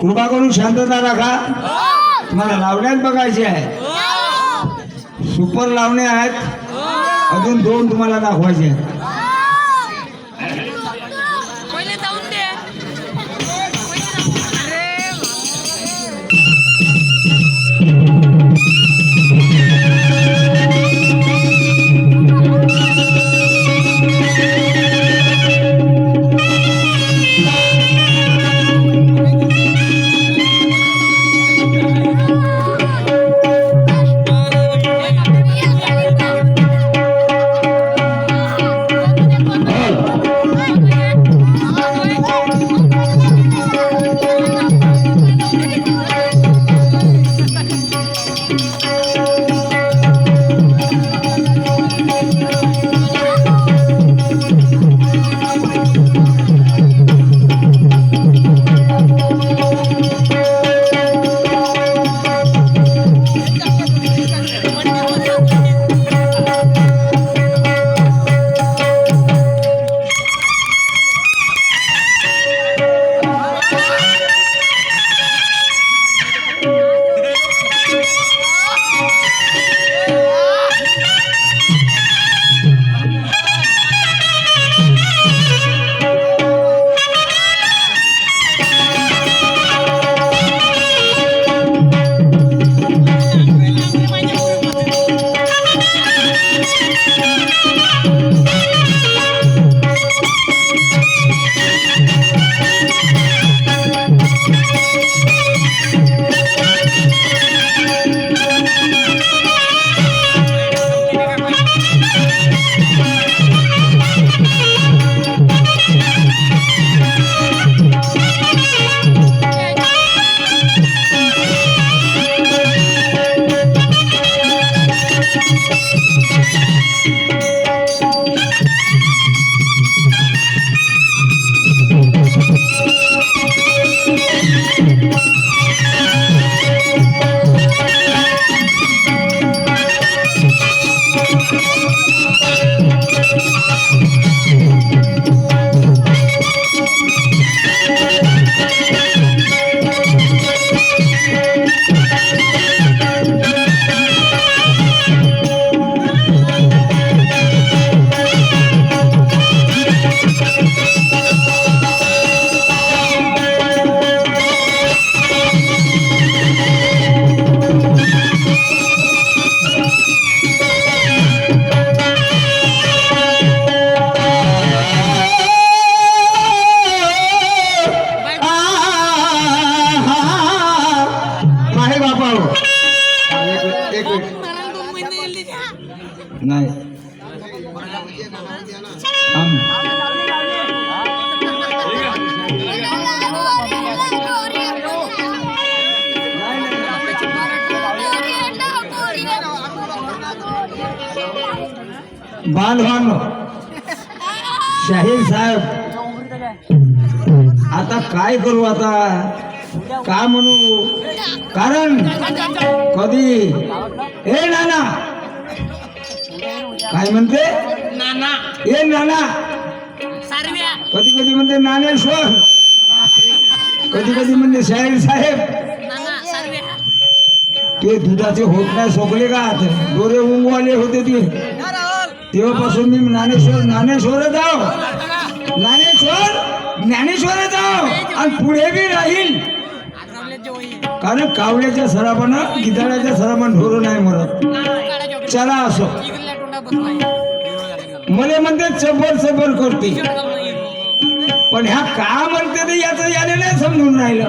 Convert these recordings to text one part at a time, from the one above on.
कृपा करून शांतता राखा. तुम्हाला लावण्यात बघायचे आहे सुपर लावणे आहेत. अजून दोन तुम्हाला दाखवायचे आहेत. काय करू आता? का म्हणू? कारण कधी? हे नाना! काय म्हणते? नाना. हे नाना! कधी कधी म्हणते नाणेश्वर कधी कधी म्हणते शाहीर साहेब. सारव्या. ते दुधाचे होत नाही सोकले का? दोरे उंगवाले होते ते. तेव्हापासून मी ज्ञानेश्वर ज्ञानेश्वरच आहो. ज्ञानेश्वर ज्ञानेश्वरच! आणि पुढे बी राहील. कारण कावळ्याच्या सरापानं गिधाडाच्या सराबान ढोर नाही मरत. चला असो. मला म्हणते चबर चबर करते. पण ह्या का म्हणते ते याचं याने नाही समजून राहिलं.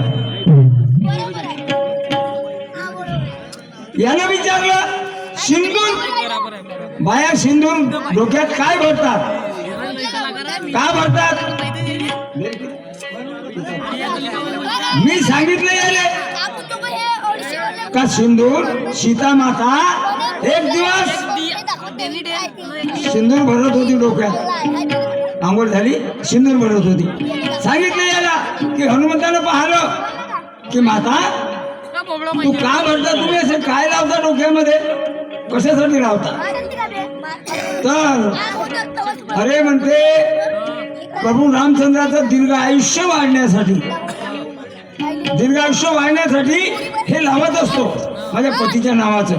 यानं विचारलं सिंदूर बाया सिंदूर डोक्यात काय भरतात? का भरतात? मी सांगितलं याले. का सिंदूर? सीता माता एक दिवस. सिंदूर भरत होती डोक्यात. आंघोळ झाली सिंदूर भरत होती. सांगितलं याला की हनुमंतानं पाहिलं की माता तू का भरता तुम्ही असं काय लावता डोक्यामध्ये? कशासाठी लावता? तर अरे म्हणते प्रभू रामचंद्राचं दीर्घ आयुष्य वाढण्यासाठी. दीर्घ आयुष्य वाढण्यासाठी हे लावत असतो. माझ्या पतीच्या नावाचं.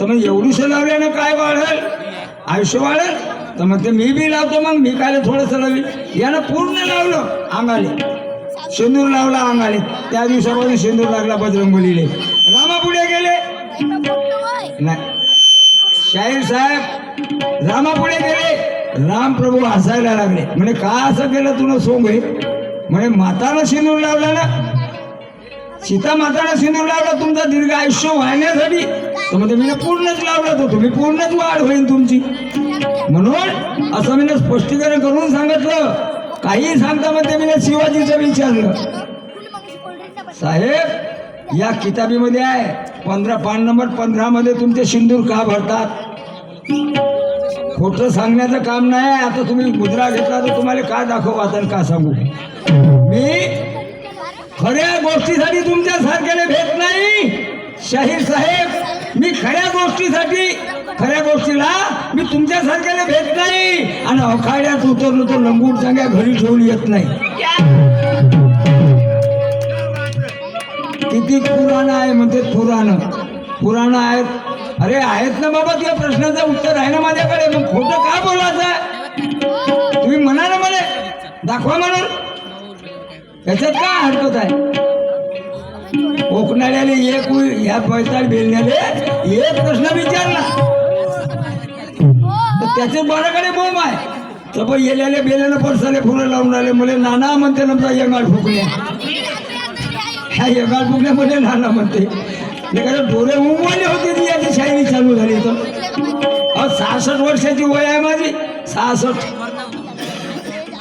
तर मग एवढीसं लावल्यानं काय वाढेल? आयुष्य वाढेल? तर मग ते मी बी लावतो मग मी काय थोडंसं लावी? यानं पूर्ण लावलं अंगाले. शेंदूर लावला अंगाले. त्या दिवसापासून शेंदूर लागला बजरंगबलीले रामा पुढे गेले. नाही. शाहीर साहेब रामा पुढे गेले. राम प्रभू हसायला लागले. म्हणे का असं केलं तुला सोंग आहे म्हणे मातानं सिंदूर लावला ना. सीता मातानं सिंदूर लावला तुमचा दीर्घ आयुष्य वाहण्यासाठी तर म्हणजे मी पूर्णच लावलं तर तुम्ही पूर्णच वाढ होईल तुमची. म्हणून असं मी स्पष्टीकरण करून सांगितलं. काही सांगता म्हणते मी शिवाजीचं विचारलं. साहेब या किताबीमध्ये आहे पंधरा पान नंबर पंधरा मध्ये तुमचे सिंदूर का भरतात? खोटं सांगण्याचं काम नाही. आता तुम्ही मुद्रा घेतला तर तुम्हाला काय दाखवू? आता का सांगू? मी खऱ्या गोष्टीसाठी तुमच्या सारख्याने भेट नाही. शाहीर साहेब मी खऱ्या गोष्टीसाठी खऱ्या गोष्टीला मी तुमच्या सारख्याने भेट नाही. आणि अखाड्यात उतरलो तर लंगूट चांगल्या घरी ठेवून येत नाही. किती पुराण आहे म्हणते पुराण. पुराण आहेत अरे आहेत ना बाबा त्या प्रश्नाचं उत्तर आहे ना माझ्याकडे. मग खोटं का बोलायचं? तुम्ही म्हणा ना मला. दाखवा म्हणून. त्याच्यात काय हरकत आहे? कोकणाल्याने एक या पैताळ बेलण्याले एक प्रश्न विचारला. त्याचे बाराकडे बोंब आहे. तर पण येल्याले बेल्यानं परसाले फुलं लावून राहिले. मुले नाना म्हणते नमचा यंगाळ फुकल्या ह्या यंगाड फुकल्यामध्ये नाना म्हणते. डोळे उमवले होते. चालू झाली इथं. सहासष्ट वर्षाची वय आहे माझी. सहासष्ट.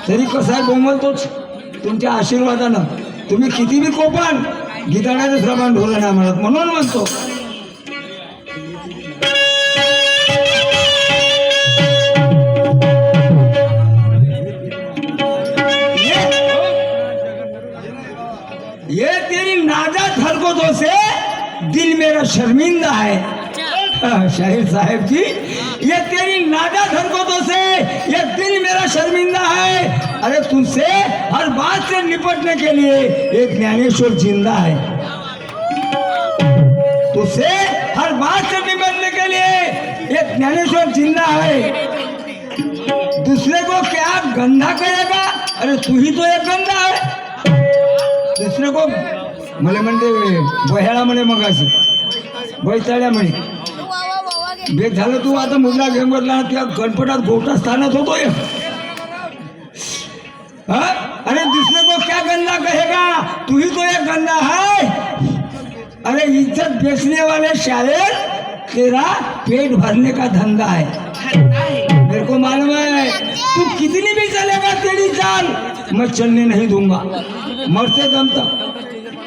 तरी कसा बोंबलतोच तुमच्या आशीर्वादानं. तुम्ही किती बी कोपान गीताडाचं श्रवण ढोलं नाही म्हणत. म्हणून म्हणतो. ये तेरी नाजात हरकतों से दिल मेरा शर्मिंदा है। शाहिर साहब जी ये तेरी नागा धरकतों से ये दिल मेरा शर्मिंदा है। अरे तुझसे हर बात से निपटने के लिए एक ज्ञानेश्वर जिंदा है। तुझसे हर बात से निपटने के लिए एक ज्ञानेश्वर जिंदा है। दूसरे को क्या गंदा करेगा अरे तू ही तो एक गंदा है। दुसरे को मला म्हणते बह्याळा म्हणे मग अशी बैताळ्या म्हणे भेट झालं तू आता मुद्रा घेऊन त्या गणपटात गोटा स्थानात होतोय. अरे दूसरे को क्या गंदा कहेगा तू ही तो एक गंदा है अरे इज्जत बेचने वाले शायर तेरा पेट भरने का धंधा है मेरे को मालूम है तू कितनी भी चलेगा तेरी जान? मैं चलने नहीं दूंगा. मरते दम तक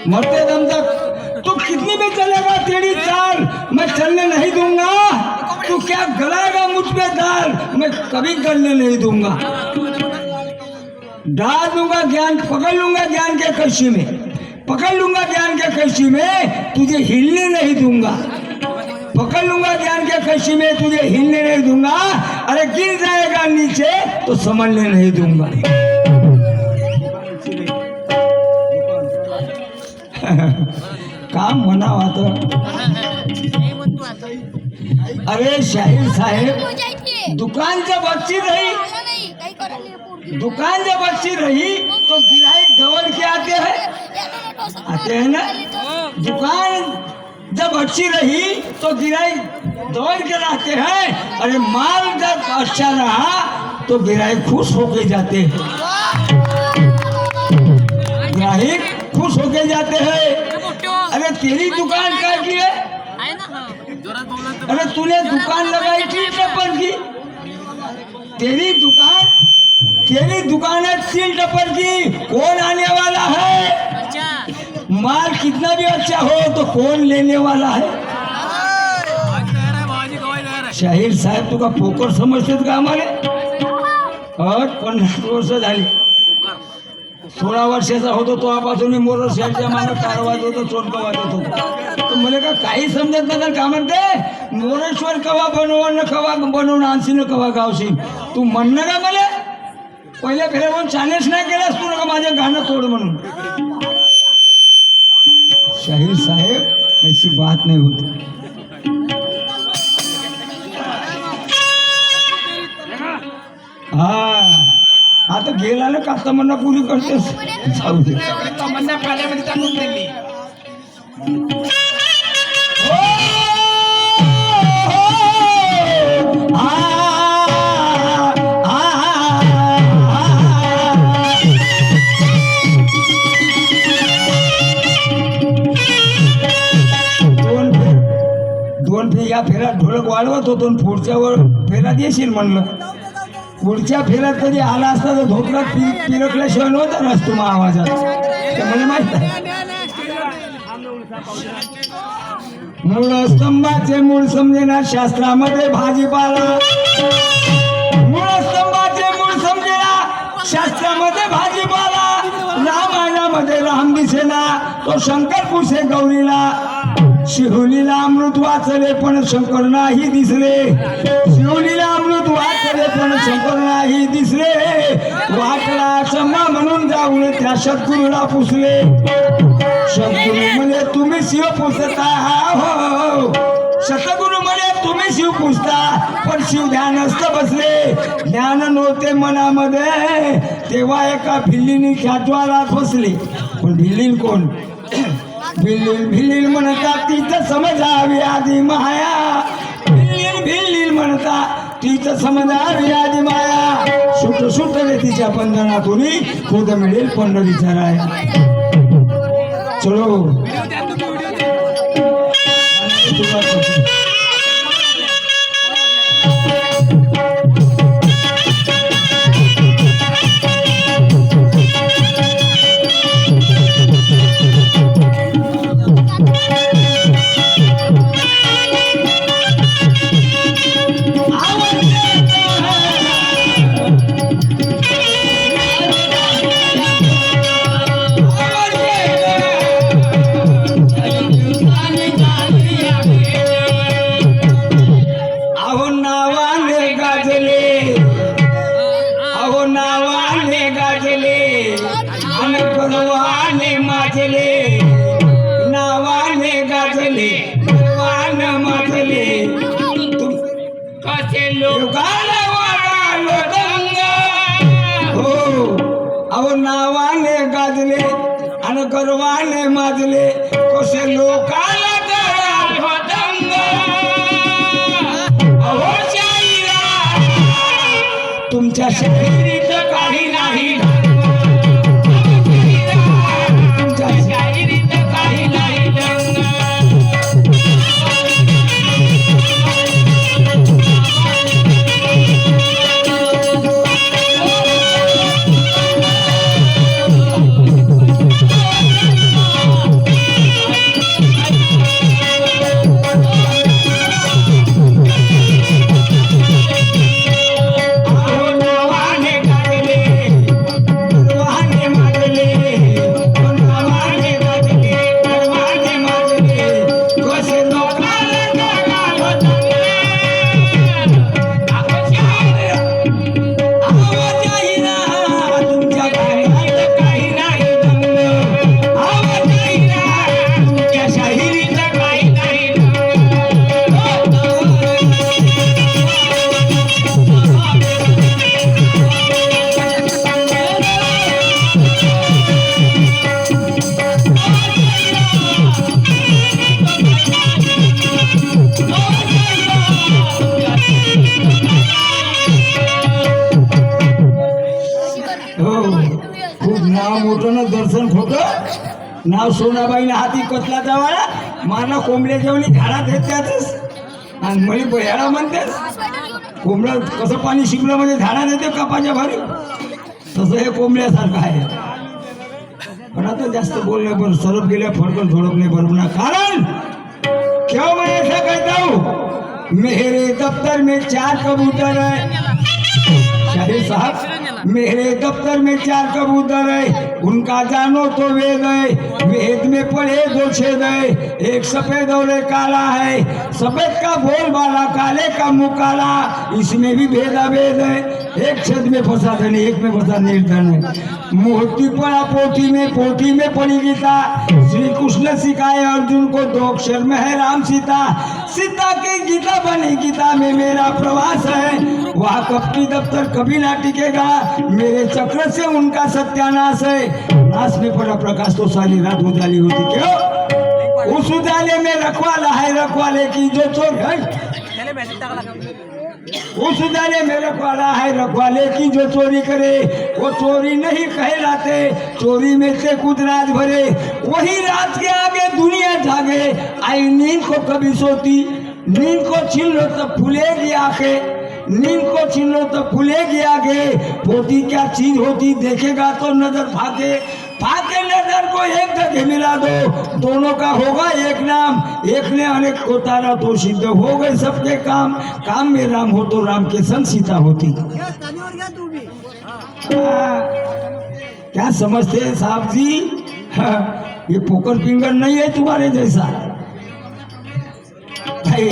मरते दम तक. तू कितने में चलेगा तेरी चाल? मैं चलने नहीं दूंगा। तू क्या गलाएगा मुझ पे दाल? मैं कभी गलने नहीं दूंगा। डाल दूंगा ज्ञान पकड़ लूंगा ज्ञान के कैसी में। पकड़ लूंगा ज्ञान के कैसी में तुझे हिलने नहीं दूंगा। पकड़ लूंगा ज्ञान के कैसी में तुझे हिलने नहीं दूंगा। अरे गिर जाएगा नीचे तो संभलने नहीं दूंगा। काम म्हणावं आता अरे शाहीर साहेब दुकान जब अच्छी रही दुकान जब अच्छी रही तो गिराहक दौड़ के आते हैं। आते हैं ना? दुकान जब अच्छी रही तो गिराहक दौड़ के आते हैं। अरे माल जब अच्छा रहा तो गिराहक खुश होके जाते हैं। ग्राहक खुश होके जाते हैं। अरे तेरी दुकान क्या की है आहे? हा. अरे तूने दुकान लगाई थी टप्पर की तेरी दुकान तेरी दुकान है तीन टप्पर की कौन आने वाला है माल कितना भी अच्छा हो तो कौन लेने वाला है शाहीर साहेब तुका पोकर समजतात का आम्हाला? पन्नास वर्ष झाली. सोळा वर्षाचा होतो तो मी मोर शहरच्या मागे कार वाजवतो चोरका वाजवत होतो. तर मला का काही समजत नाही का म्हणते मोरेश्वर कवा बनवून कवा बनवून न कवा गावशी तू म्हणणं का मला? पहिल्या फेऱ्यावरून चॅलेंज नाही केलास तू नका माझं गाणं तोड म्हणून. शाहीर साहेब ऐसी बात नाही होती. हा. आता गेला ना का तमन्ना पुरी करतेस जाऊ दे. तमन्ना पाण्यामध्ये टाकून दिली. आ, आ, आ. दोन फेर दोन फेर या फेऱ्यात ढोलक वाढवत होतो पुढच्या वर फेऱ्यात येशील म्हणलं. पुढच्या फेऱ्यात कधी आला असता तर धोकरात पि पिरकल्याशिवाय नव्हता नसतो मग आवाजात. त्यामुळे माहीत मूळ स्तंभाचे मूळ समजेना शास्त्रामध्ये भाजीपाला. मूळ स्तंभाचे मूळ समजेना शास्त्रामध्ये भाजीपाला. रामायणामध्ये राम दिसेना तो शंकर पुसे गौरीला. शिहुलीला अमृत वाचले पण शंकर नाही दिसले. शिवली अमृत वाटले पण शंकर नाही दिसले. वाटला क्षमा म्हणून जाऊन त्या सद्गुरूला पुसले. सद्गुरु म्हणे तुम्ही शिव पुसता. हो. शतगुरु म्हणे तुम्ही शिव पुसता पण शिव ध्यानस्थ बसले. ज्ञान नव्हते मनामध्ये. तेव्हा एका भिल्लीने ख्यातवारात बसले पण भिल्लीन कोण? भिल्लीन भिल्लीन म्हणतात तिथं समजावी आधी माया भिल्लीन भिल्लीन म्हणतात तीच समजार यादी माया. सुट सुट रे तिच्या बंधनातून खोद मिळेल पंढरीचा राया. चलो. नावाने गाजले आणि गर्वाने माजले. कसे लोकाला तुमच्या शाहिरीत काही नाही. नाव सोनाबाईने हाती कोतला जावाळा. माना कोंबड्या जेवणी झाडात येत त्यातच आणि मळी बयाळा म्हणतेस. कोंबड्या कसं पाणी शिकलं म्हणजे झाडात येते कपाच्या भारी तसं हे कोंबड्यासारखं आहे. पण आता जास्त बोलले पण सरप गेल्या फडकन झोडपले बरोबर ना कारण क्यों मैं ऐसा कहता हूँ मेरे दफ्तर में चार कबूतर है शाहिद साहब मेरे दफ्तर में चार कबूतर है, उनका जानो तो वेद है। वेद में पढ़े दो छेद है, एक सफ़ेद और एक काला है। सफ़ेद का बोल वाला, काले का मुँह काला, इसमें भी भेदा भेद है। एक छेद में फंसा धन एक में फंसा निर्धन है। मूर्ति पड़ा, पोथी में पोथी में पड़ी गीता। श्री कृष्ण सिखाए अर्जुन को दो अक्षर में, है राम सीता सीता की गीता बनी, गीता में मेरा प्रवास है। वह कपटी दफ्तर कभी ना टिकेगा? मेरे चक्र से उनका सत्यानाश है। नाश में पड़ा प्रकाश तो सारी रात उजाली होती। क्यों? उस उजाले में रखवाला है रखवाले की जो चोर है। उस उजाले में रखवाला है रखवाले की जो चोरी करे वो चोरी नहीं कहलाते। चोरी में से खुद रात भरे वही रात के आगे दुनिया जागे। आई नींद को कभी सोती नींद को छीन लो तब फूलेगी आँखें। नींद को छीन लो तो फूलेगी आगे। पोती क्या चीज़ होती देखेगा तो नज़र फाके फाके नज़र को एक जगह मिला दो। दोनों का होगा एक नाम। एक ने अनेक को तारा तो सिद्ध हो गए सबके काम। काम में राम हो तो राम के संग सीता होती। क्या समझते हैं साहब जी? हाँ, ये पोकर फिंगर नहीं है तुम्हारे जैसा। भाई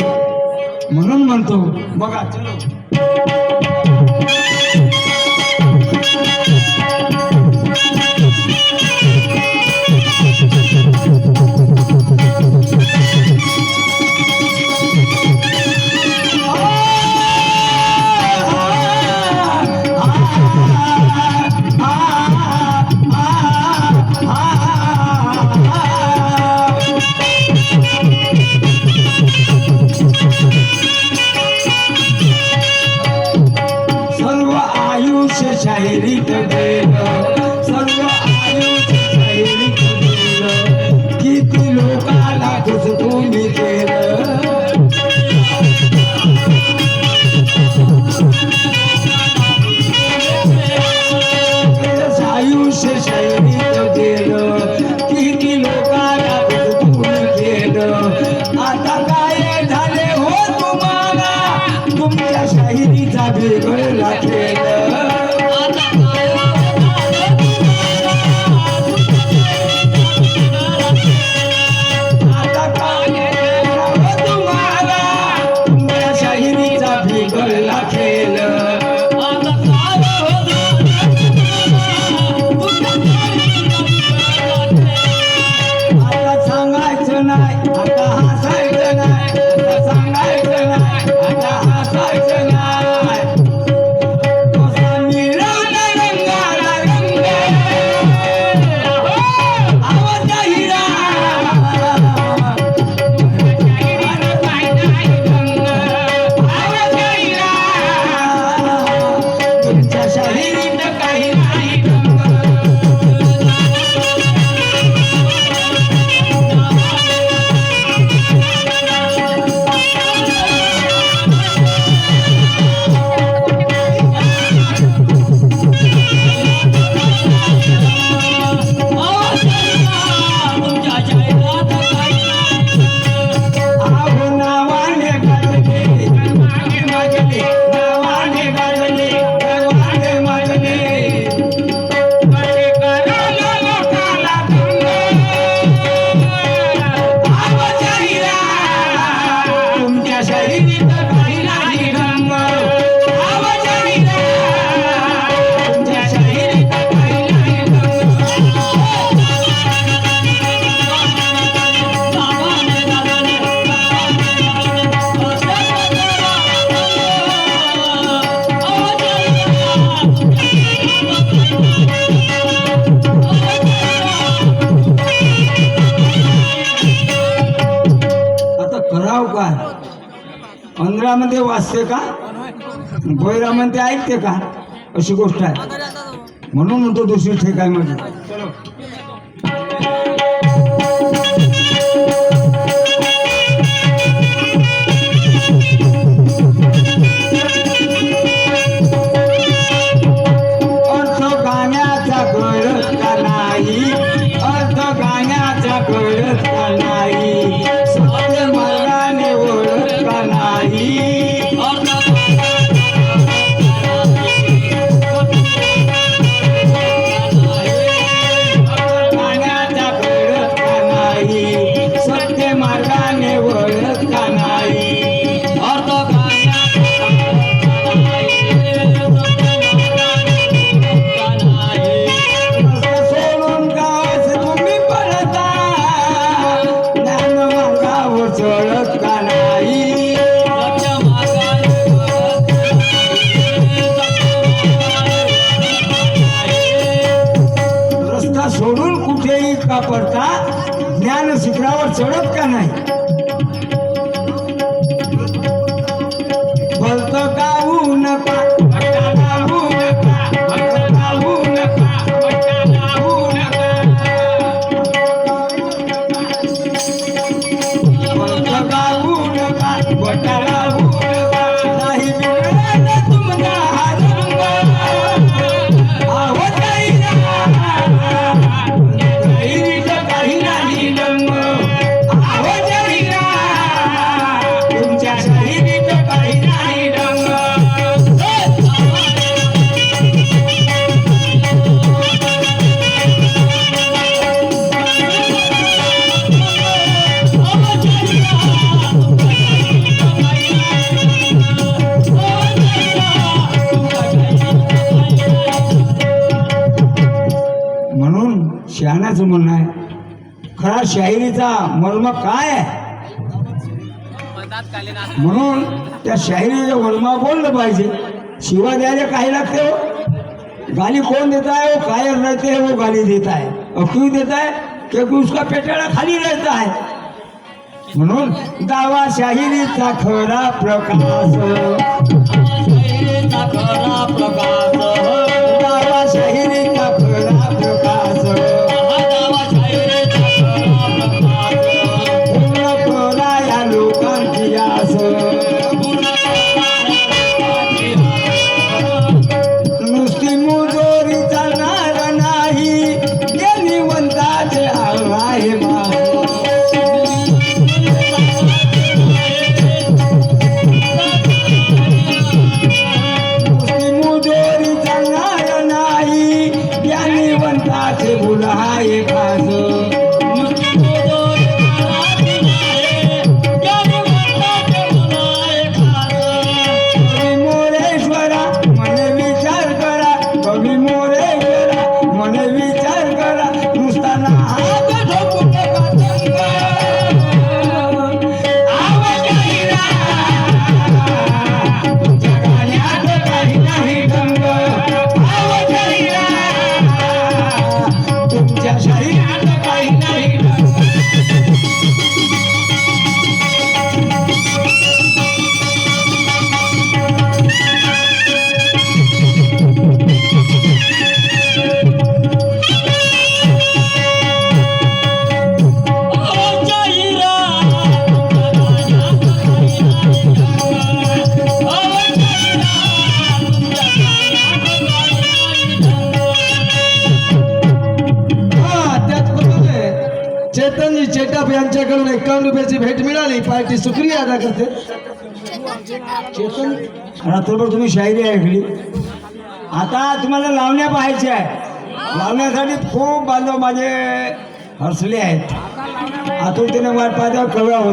म्हणून म्हणतो बघा चलो। Thank you. पंधरामध्ये वाचते का? भैरामध्ये ऐकते का? अशी गोष्ट आहे. म्हणून म्हणतो दुसरी ठेक आहे शाहिरीचा काय? आहे म्हणून त्या शाहिरीच्या मर्मा बोललं पाहिजे शिवा द्यायला काही लागते हो? गाली कोण देत आहे वो काय रहते हैं? वो गाली देत आहे और क्यों देता है क्योंकि उसका पेटाळा खाली रहता है म्हणून दावा शाहिरीचा खरा प्रकाश. शुक्रिया अदा करते. चेतन रात्रभर तुम्ही शायरी ऐकली. आता तुम्हाला लावण्या पाहायच्या आहे लावण्यासाठी खूप बांधव माझे हसले आहेत. आतुरतेने वाट पाहता कवळा होत